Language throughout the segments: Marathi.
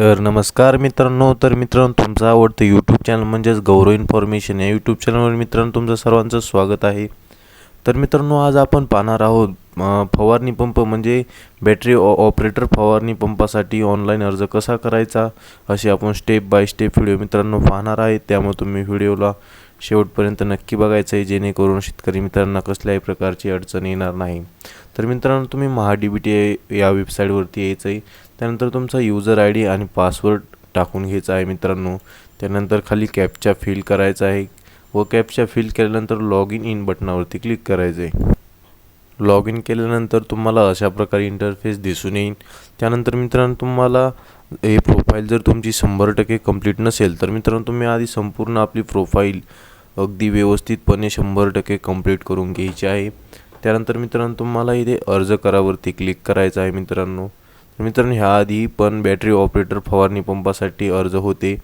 तर नमस्कार मित्रांनो तर मित्रांनो तुमचं आवडतं यूट्यूब चॅनल म्हणजेच गौरव इन्फॉर्मेशन या यूट्यूब चॅनलवर मित्रांनो तुमचं सर्वांचं स्वागत आहे. तर मित्रांनो आज आपण पाहणार आहोत फवारणी पंप म्हणजे बॅटरी ऑ ऑपरेटर फवारणी पंपासाठी ऑनलाईन अर्ज कसा करायचा असे आपण स्टेप बाय स्टेप व्हिडिओ मित्रांनो पाहणार आहे. त्यामुळे तुम्ही व्हिडिओला शेवटपर्यंत नक्की बघायचं आहे जेणेकरून शेतकरी मित्रांना कसल्याही प्रकारची अडचण येणार नाही. तर मित्रांनो तुम्ही महा डी बी टी या वेबसाईटवरती यायचं आहे त्यानंतर तुमचा युजर आय डी आणि पासवर्ड टाकून घ्यायचा आहे मित्रांनो. त्यानंतर खाली कॅपचा फिल करायचा आहे. व कॅपचा फिल केल्यानंतर लॉग इन इन बटनावरती क्लिक करायचं आहे लॉग इन केल्यानंतर तुम्हाला अशा प्रकारे इंटरफेस दिसून येईल. त्यानंतर मित्रांनो तुम्हाला हे प्रोफाईल जर तुमची शंभर टक्के कंप्लीट नसेल तर मित्रांनो तुम्ही आधी संपूर्ण आपली प्रोफाईल अगदी व्यवस्थितपणे शंभर टक्के कंप्लीट करून घ्यायची आहे. त्यानंतर मित्रांनो तुम्हाला इथे अर्ज करावरती क्लिक करायचं आहे मित्रांनो. तर मित्रांनो ह्या आधी पण बॅटरी ऑपरेटर फवारणी पंपासाठी अर्ज होते.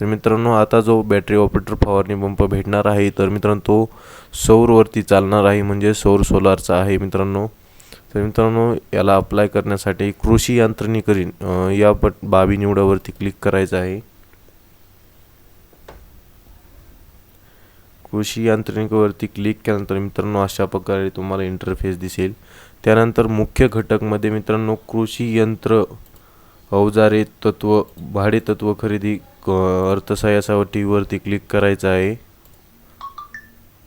तर मित्रांनो आता जो बॅटरी ऑपरेटर फवारणी पंप भेटणार आहे तर मित्रांनो तो सौरवरती चालणार आहे म्हणजे सौर सोलारचा आहे मित्रांनो. तर मित्रांनो याला अप्लाय करण्यासाठी कृषी यांत्रिकरी या पट बाबी निवडावरती क्लिक करायचं आहे. कृषी यंत्रणिकेवरती क्लिक केल्यानंतर मित्रांनो अशा प्रकारे तुम्हाला इंटरफेस दिसेल. त्यानंतर मुख्य घटकमध्ये मित्रांनो कृषी यंत्र अवजारे तत्व भाडे तत्व खरेदी क- अर्थसहाय्यासाठीवरती क्लिक करायचं आहे.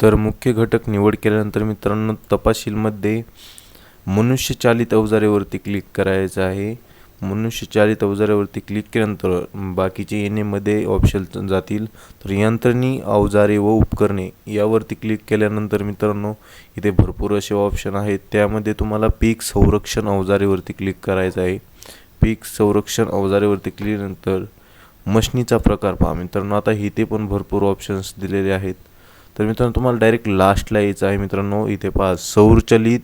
तर मुख्य घटक निवड केल्यानंतर मित्रांनो तपशीलमध्ये मनुष्यचालित अवजारेवरती क्लिक करायचं आहे. मनुष्यचालित अवजारावरती क्लिक केल्यानंतर बाकीचे येणेमध्ये ऑप्शन जातील. तर यंत्रणी अवजारे व उपकरणे यावरती क्लिक केल्यानंतर मित्रांनो इथे भरपूर असे ऑप्शन आहेत. त्यामध्ये तुम्हाला पीक संरक्षण अवजारेवरती क्लिक करायचं आहे. पीक संरक्षण अवजारेवरती क्लिकनंतर मशनीचा प्रकार पहा. मित्रांनो आता इथे पण भरपूर ऑप्शन्स दिलेले आहेत. तर मित्रांनो तुम्हाला डायरेक्ट लास्टला यायचं आहे. मित्रांनो इथे पहा. सौरचलित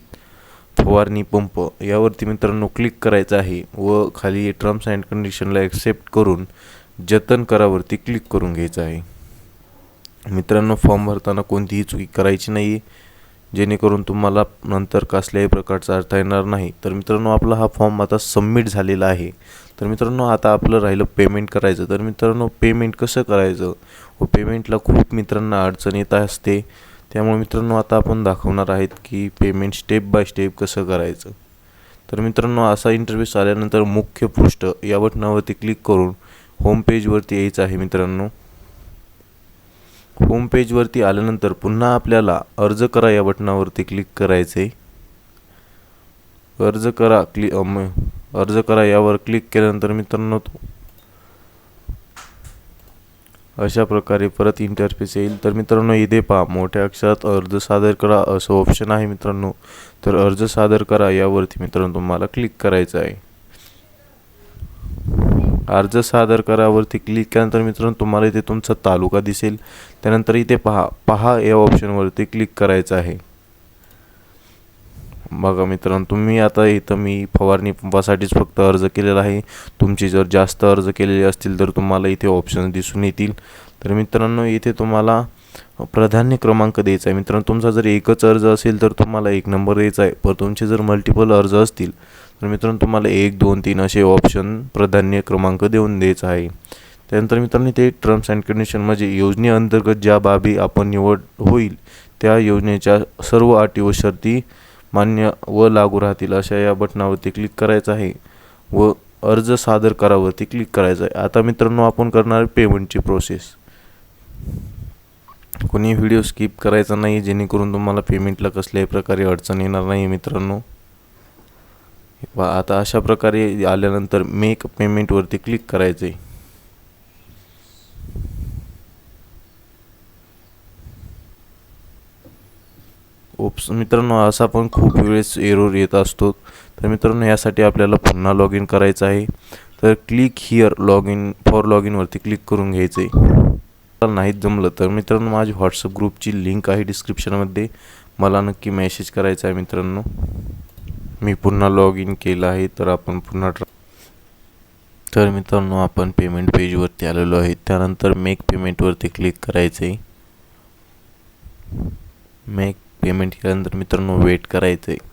फवारणी पंप यावरती मित्रांनो क्लिक करायचं आहे व खाली टर्म्स अँड कंडिशनला ॲक्सेप्ट करून जतन करावरती क्लिक करून घ्यायचं आहे. मित्रांनो फॉर्म भरताना कोणतीही चुकी करायची नाही जेणेकरून तुम्हाला नंतर कसल्याही प्रकारचा अर्थ येणार नाही. तर मित्रांनो आपला हा फॉर्म आता सबमिट झालेला आहे. तर मित्रांनो आता आपलं राहिलं पेमेंट करायचं. तर मित्रांनो पेमेंट कसं करायचं? व पेमेंटला खूप मित्रांना अडचण येत असते. त्यामुळे मित्रांनो आता आपण दाखवणार आहेत की पेमेंट स्टेप बाय स्टेप कसं करायचं. तर मित्रांनो असा इंटरव्ह्यूस आल्यानंतर मुख्य पृष्ठ या बटनावरती क्लिक करून होम पेजवरती यायचं आहे मित्रांनो. होम पेजवरती आल्यानंतर पुन्हा आपल्याला अर्ज करा या बटनावरती क्लिक करायचे अर्ज करा क्लि अर्ज करा यावर क्लिक केल्यानंतर मित्रांनो तो अशा प्रकारे परत इंटरफेस येईल. तर मित्रांनो इथे पहा मोठ्या अक्षरात अर्ज सादर करा असं ऑप्शन आहे मित्रांनो. तर अर्ज सादर करा यावरती मित्रांनो तुम्हाला क्लिक करायचं आहे. अर्ज सादर करावरती क्लिक केल्यानंतर मित्रांनो तुम्हाला इथे तुमचा तालुका दिसेल. त्यानंतर इथे पहा पहा या ऑप्शनवरती क्लिक करायचं आहे. बघा मित्रांनो तुम्ही आता इथं मी फवारणी पंपासाठीच फक्त अर्ज केलेला आहे. तुमची जर जास्त अर्ज केलेले असतील तर तुम्हाला इथे ऑप्शन दिसून येतील. तर मित्रांनो इथे तुम्हाला प्राधान्य क्रमांक द्यायचा आहे. मित्रांनो तुमचा जर एकच अर्ज असेल तर तुम्हाला एक नंबर द्यायचा आहे. पण तुमचे जर मल्टिपल अर्ज असतील तर मित्रांनो तुम्हाला एक दोन तीन असे ऑप्शन प्राधान्य क्रमांक देऊन द्यायचा आहे. त्यानंतर मित्रांनो ते टर्म्स अँड कंडिशन म्हणजे योजनेअंतर्गत ज्या बाबी आपण निवड होईल त्या योजनेच्या सर्व अटी व शर्ती मान्य व लागू राहतील अशा या बटनावरती क्लिक करायचं आहे व अर्ज सादर करावरती क्लिक करायचं आहे. आता मित्रांनो आपण करणार पेमेंटची प्रोसेस कोणी व्हिडिओ स्किप करायचा नाही जेणेकरून तुम्हाला पेमेंटला कसल्याही प्रकारे अडचण येणार नाही मित्रांनो. आता अशा प्रकारे आल्यानंतर मेक पेमेंटवरती क्लिक करायचं आहे ओप्स मित्रांनो असा पण खूप वेळेस एरोर येत असतो. तर मित्रांनो यासाठी आपल्याला पुन्हा लॉग इन करायचं आहे. तर click here log in for log इनवरती click करून घ्यायचं आहे. नाहीच जमलं तर मित्रांनो माझी व्हॉट्सअप ग्रुपची लिंक आहे डिस्क्रिप्शनमध्ये मला नक्की मेसेज करायचा आहे मित्रांनो. मी पुन्हा लॉग इन केलं आहे तर आपण पुन्हा ट्रा तर मित्रांनो आपण पेमेंट पेजवरती आलेलो आहे. त्यानंतर मेक पेमेंटवरती क्लिक करायचं आहे. मेक पेमेंट केल्यानंतर मित्रांनो वेट करायचं आहे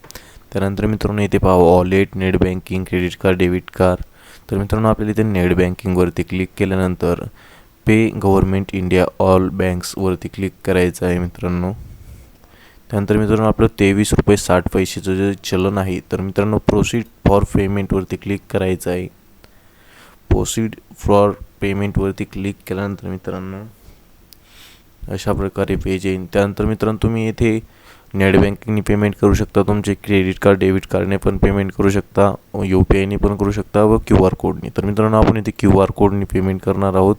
त्यानंतर मित्रांनो इथे पहा wallet net banking credit card debit card तर मित्रांनो आपल्याला इथे नेट बँकिंगवरती क्लिक केल्यानंतर पे गव्हर्मेंट इंडिया ऑल बँक्सवरती क्लिक करायचं आहे मित्रांनो. त्यानंतर मित्रांनो आपलं तेवीस रुपये साठ पैशाचं जे चलन आहे तर मित्रांनो प्रोसीड फॉर पेमेंटवरती क्लिक करायचं आहे. प्रोसीड फॉर पेमेंटवरती क्लिक केल्यानंतर मित्रांनो अशा प्रकारे पेज येईल त्यानंतर मित्रांनो तुम्ही येथे नेट बँकिंगनी पेमेंट करू शकता. तुमचे क्रेडिट कार्ड डेबिट कार्डने पण पेमेंट करू शकता. यू पी आयने पण करू शकता व क्यू आर कोडने तर मित्रांनो आपण इथे क्यू आर कोडने पेमेंट करणार आहोत.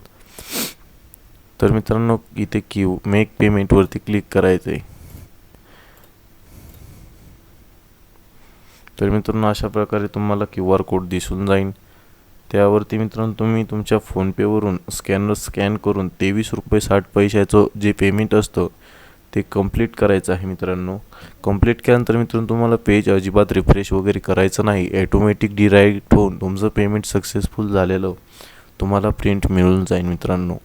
तर मित्रांनो इथे क्यू मेक पेमेंटवरती क्लिक करायचं आहे तर मित्रांनो अशा प्रकारे तुम्हाला क्यू आर कोड दिसून जाईल त्यावरती मित्रांनो तुम्ही तुमच्या फोनपेवरून स्कॅनर स्कॅन करून तेवीस रुपये साठ पैशाचं जे पेमेंट असतं ते कंप्लीट करायचं आहे मित्रांनो. कंप्लीट केल्यानंतर मित्रांनो तुम्हाला पेज अजिबात रिफ्रेश वगैरे करायचं नाही. ॲटोमॅटिक डिराईट होऊन तुमचं पेमेंट सक्सेसफुल झालेलं तुम्हाला प्रिंट मिळून जाईल मित्रांनो.